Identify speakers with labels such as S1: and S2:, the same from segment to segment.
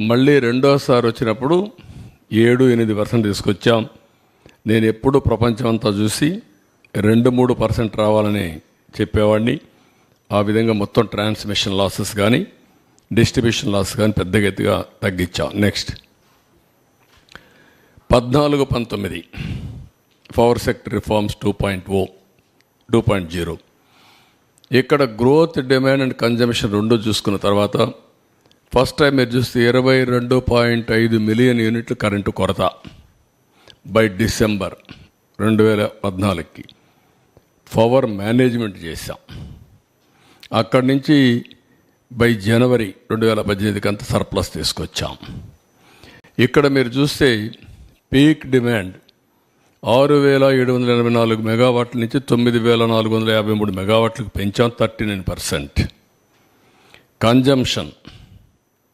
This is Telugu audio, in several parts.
S1: మళ్ళీ రెండోసారి వచ్చినప్పుడు ఏడు ఎనిమిది పర్సెంట్ తీసుకొచ్చాం. నేను ఎప్పుడు ప్రపంచం అంతా చూసి రెండు మూడు పర్సెంట్ రావాలని చెప్పేవాడిని. ఆ విధంగా మొత్తం ట్రాన్స్మిషన్ లాసెస్ కానీ డిస్ట్రిబ్యూషన్ లాస్ కానీ పెద్దగా ఎత్తుగా తగ్గించాం. నెక్స్ట్. పద్నాలుగు పంతొమ్మిది. Power sector reforms two point o two point zero. ఇక్కడ గ్రోత్ డిమాండ్ అండ్ కన్జంప్షన్ రెండు చూసుకున్న తర్వాత ఫస్ట్ టైం మీరు చూస్తే ఇరవై రెండు పాయింట్ ఐదు మిలియన్ యూనిట్లు కరెంటు కొరత బై డిసెంబర్ రెండు వేల పద్నాలుగుకి. పవర్ మేనేజ్మెంట్ చేశాం. అక్కడి నుంచి బై జనవరి రెండు వేల పద్దెనిమిదికి అంత సర్ప్లస్ తీసుకొచ్చాం. ఇక్కడ మీరు చూస్తే పీక్ డిమాండ్ ఆరు వేల ఏడు వందల ఎనభై నాలుగు మెగావాట్ల నుంచి తొమ్మిది వేల నాలుగు వందల యాభై మూడు మెగావాట్లకు పెంచాం థర్టీ నైన్ పర్సెంట్. కన్జంప్షన్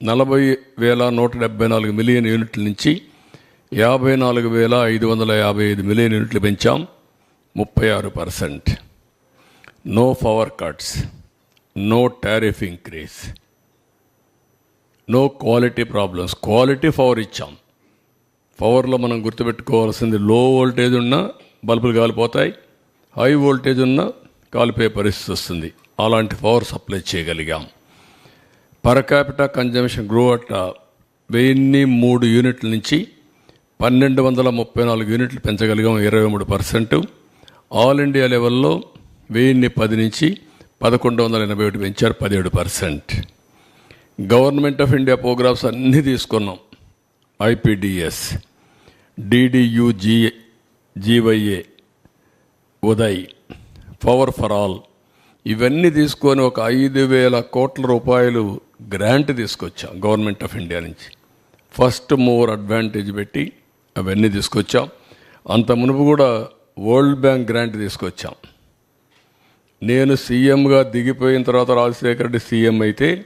S1: నలభై వేల నూట డెబ్బై నాలుగు మిలియన్ యూనిట్ల నుంచి యాభై నాలుగు వేల ఐదు వందల యాభై ఐదు మిలియన్ యూనిట్లు పెంచాం. ముప్పై ఆరు percent. No power cuts. No tariff increase no quality problems. Quality power ఇచ్చాం. పవర్లో మనం గుర్తుపెట్టుకోవాల్సింది లో వోల్టేజ్ ఉన్నా బల్బులు కాలిపోతాయి హై వోల్టేజ్ ఉన్న కాలిపోయే పరిస్థితి వస్తుంది. అలాంటి పవర్ సప్లై చేయగలిగాం. Per capita consumption grow at వెయ్యిన్ని మూడు యూనిట్ల నుంచి పన్నెండు వందల ముప్పై నాలుగు యూనిట్లు పెంచగలిగాం ఇరవై మూడు పర్సెంట్. ఆల్ ఇండియా లెవెల్లో వెయ్యిన్ని పది నుంచి పదకొండు వందల ఎనభై ఒకటి పెంచారు పదిహేడు percent. Government of India programmes అన్నీ తీసుకున్నాం. IPDS DDUGJY UDAY power for all ఇవన్నీ తీసుకొని ఒక ఐదు వేల కోట్ల రూపాయలు గ్రాంట్ తీసుకొచ్చాం గవర్నమెంట్ ఆఫ్ ఇండియా నుంచి. ఫస్ట్ మూవర్ అడ్వాంటేజ్ పెట్టి అవన్నీ తీసుకొచ్చాం. అంత మునుపు కూడా వరల్డ్ బ్యాంక్ గ్రాంట్ తీసుకొచ్చాం. నేను సీఎంగా దిగిపోయిన తర్వాత రాజశేఖర రెడ్డి సీఎం అయితే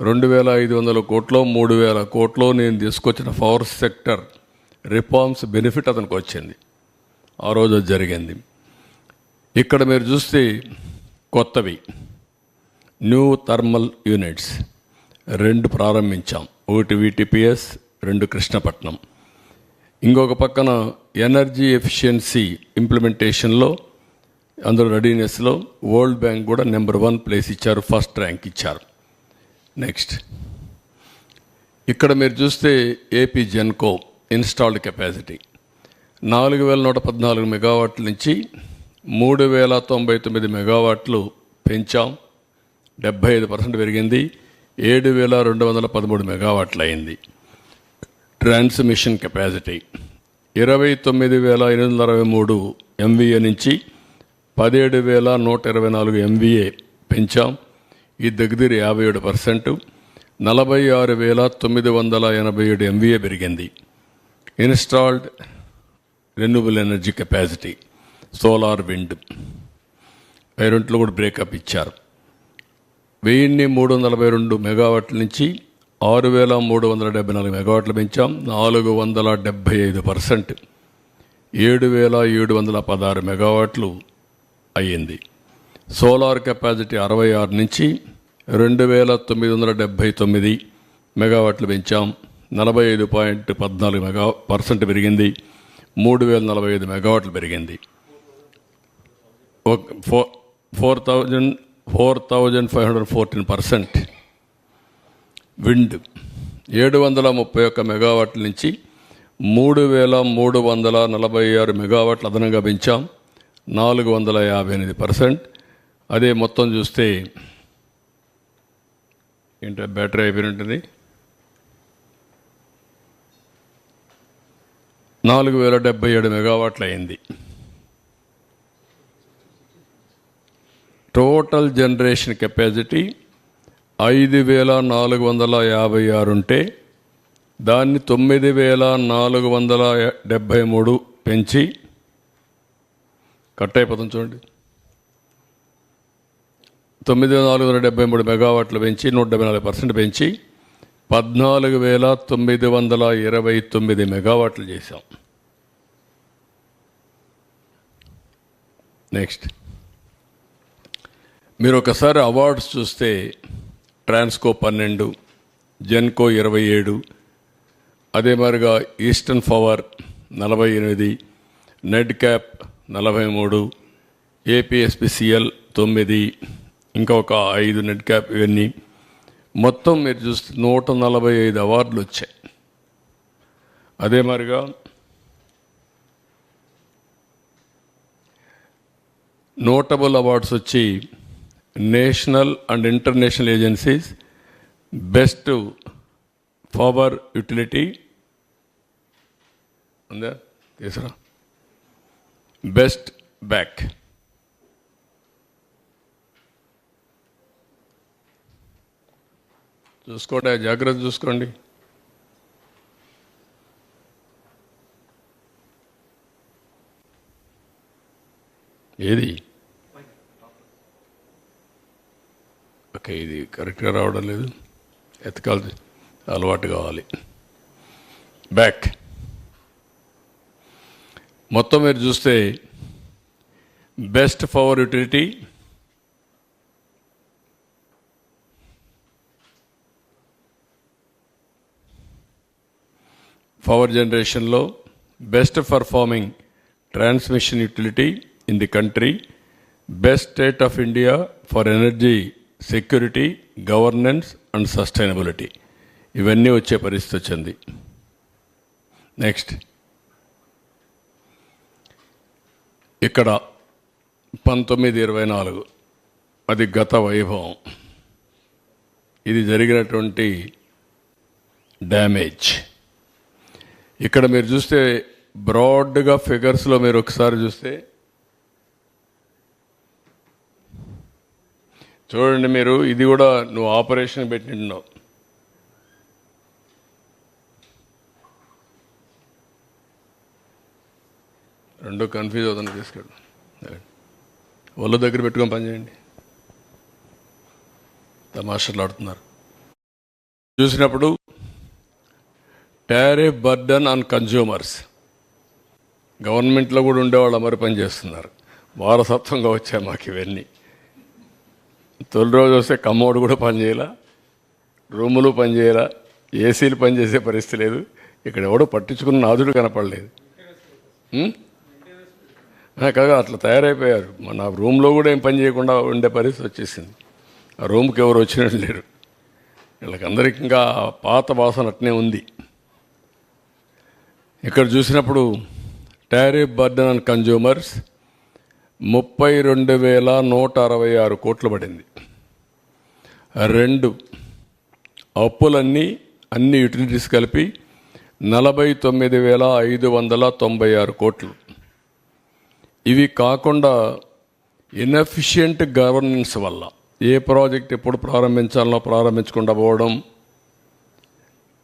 S1: రెండు వేల ఐదు వందల కోట్లో మూడు వేల కోట్లో నేను తీసుకొచ్చిన పవర్ సెక్టర్ రిఫార్మ్స్ బెనిఫిట్ అతనికి వచ్చింది. ఆ రోజు జరిగింది. ఇక్కడ మీరు చూస్తే కొత్తవి. New thermal units. రెండు ప్రారంభించాం. ఒకటి విటిపిఎస్ రెండు కృష్ణపట్నం. ఇంకొక పక్కన ఎనర్జీ ఎఫిషియన్సీ ఇంప్లిమెంటేషన్లో అందులో రెడీనెస్లో వరల్డ్ బ్యాంక్ కూడా నెంబర్ వన్ ప్లేస్ ఇచ్చారు ఫస్ట్ ర్యాంక్ ఇచ్చారు. నెక్స్ట్. ఇక్కడ మీరు చూస్తే ఏపీ జెన్కో ఇన్స్టాల్డ్ కెపాసిటీ. నాలుగు వేల నూట పద్నాలుగు మెగావాట్ల నుంచి మూడు వేల తొంభై తొమ్మిది మెగావాట్లు పెంచాం. డెబ్బై ఐదు పర్సెంట్ పెరిగింది. ఏడు వేల రెండు వందల పదమూడు మెగావాట్లు అయింది ట్రాన్స్మిషన్ కెపాసిటీ ఇరవై తొమ్మిది వేల ఎనిమిది వందల అరవై మూడు ఎంవీఏ నుంచి పదిహేడు వేల నూట ఇరవై నాలుగు ఎంవీఏ పెంచాం. ఈ దగ్గర యాభై ఏడు పర్సెంట్. నలభై ఆరు వేల తొమ్మిది వందల ఎనభై ఏడు ఎంవీఏ పెరిగింది. Installed renewable energy capacity solar wind. అవి కూడా బ్రేకప్ ఇచ్చారు. వెయ్యిన్ని మూడు వందల నలభై రెండు మెగావాట్ల నుంచి ఆరు వేల మూడు వందల డెబ్బై నాలుగు మెగావాట్లు పెంచాం. నాలుగు వందల డెబ్బై ఐదు పర్సెంట్. ఏడు వేల ఏడు వందల పదహారు మెగావాట్లు అయ్యింది. సోలార్ కెపాసిటీ అరవై ఆరు నుంచి రెండు వేల తొమ్మిది వందల డెబ్భై తొమ్మిది మెగావాట్లు పెంచాం. నలభై ఐదు పాయింట్ పద్నాలుగు మెగా పర్సెంట్ పెరిగింది. మూడు వేల నలభై ఐదు మెగావాట్లు పెరిగింది. Four four thousand four thousand five hundred fourteen percent wind. ఏడు వందల ముప్పై ఒక్క మెగావాట్ల నుంచి మూడు వేల మూడు వందల నలభై ఆరు మెగావాట్లు అదనంగా పెంచాం. నాలుగు వందల యాభై ఎనిమిది పర్సెంట్. అదే మొత్తం చూస్తే ఏంటో బ్యాటరీ అయిపోయినట్టుంది నాలుగు వేల డెబ్బై ఏడు మెగావాట్లు అయింది. టోటల్ జనరేషన్ కెపాసిటీ ఐదు వేల నాలుగు వందల యాభై ఆరు ఉంటే దాన్ని తొమ్మిది వేల నాలుగు వందల డెబ్భై మూడు పెంచి కట్ అయిపోతుంది చూడండి. తొమ్మిది వేల నాలుగు వందల డెబ్బై మూడు మెగావాట్లు పెంచి నూట డెబ్బై నాలుగు పర్సెంట్ పెంచి పద్నాలుగు వేల తొమ్మిది వందల ఇరవై తొమ్మిది మెగావాట్లు చేశాం. నెక్స్ట్. మీరు ఒకసారి అవార్డ్స్ చూస్తే ట్రాన్స్కో పన్నెండు జెన్కో ఇరవై ఏడు అదే మరిగా ఈస్టర్న్ పవర్ నలభై ఎనిమిది నెడ్ క్యాప్ నలభై మూడు ఏపీఎస్పిసిఎల్ తొమ్మిది ఇంకా ఒక ఐదు నెడ్ క్యాప్ ఇవన్నీ. మొత్తం మీరు చూస్తే నూట నలభై ఐదు అవార్డులు వచ్చాయి. అదే మరిగా నోటబుల్ అవార్డ్స్ వచ్చి national and international agencies best power utility ఉందా తీసురా బెస్ట్ బ్యాక్. చూసుకోండి జాగ్రత్త చూసుకోండి. ఏది? ఓకే ఇది కరెక్ట్గా రావడం లేదు. ఎతకాలి అలవాటు కావాలి. బ్యాక్. మొత్తం మీరు చూస్తే బెస్ట్ పవర్ యూటిలిటీ. పవర్ జనరేషన్లో best performing transmission utility in the country. Best state of India for energy security governance and sustainability. ఇవన్నీ వచ్చే పరిస్థితి వచ్చింది. నెక్స్ట్. ఇక్కడ పంతొమ్మిది ఇరవై నాలుగు. అది గత వైభవం. ఇది జరిగినటువంటి డ్యామేజ్. ఇక్కడ మీరు చూస్తే బ్రాడ్గా ఫిగర్స్లో మీరు ఒకసారి చూస్తే చూడండి మీరు ఇది కూడా నువ్వు ఆపరేషన్ పెట్టినావు రెండు కన్ఫ్యూజ్ అవుతుంది తీసుకెళ్ళు. ఒళ్ళు దగ్గర పెట్టుకొని పనిచేయండి తమాషలు ఆడుతున్నారు. చూసినప్పుడు టారిఫ్ బర్డన్ ఆన్ కన్జ్యూమర్స్ గవర్నమెంట్లో కూడా ఉండేవాళ్ళు అమరు పనిచేస్తున్నారు వారసత్వంగా వచ్చాయి మాకు ఇవన్నీ. తొలి రోజు వస్తే కమ్మోడు కూడా పనిచేయాల రూములు పనిచేయాల ఏసీలు పనిచేసే పరిస్థితి లేదు. ఇక్కడ ఎవడో పట్టించుకున్న నాదుడు కనపడలేదు. కాగా అట్లా తయారైపోయారు. మన రూమ్లో కూడా ఏం పని చేయకుండా ఉండే పరిస్థితి వచ్చేసింది. ఆ రూమ్కి ఎవరు వచ్చినట్టు లేరు. వీళ్ళకందరికీ ఇంకా పాత వాసన అట్నే ఉంది. ఇక్కడ చూసినప్పుడు టారిఫ్ బర్డన్ అండ్ కన్జ్యూమర్స్ ముప్పై రెండు వేల నూట అరవై ఆరు కోట్లు పడింది. రెండు అప్పులన్నీ అన్ని యూటిలిటీస్ కలిపి నలభై తొమ్మిది వేల ఐదు వందల తొంభై ఆరు కోట్లు. ఇవి కాకుండా ఇన్ఎఫిషియంట్ గవర్నెన్స్ వల్ల ఏ ప్రాజెక్ట్ ఎప్పుడు ప్రారంభించాలో ప్రారంభించకుండా పోవడం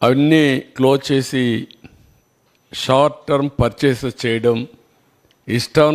S1: అవన్నీ క్లోజ్ చేసి షార్ట్ టర్మ్ పర్చేసెస్ చేయడం ఇష్టాను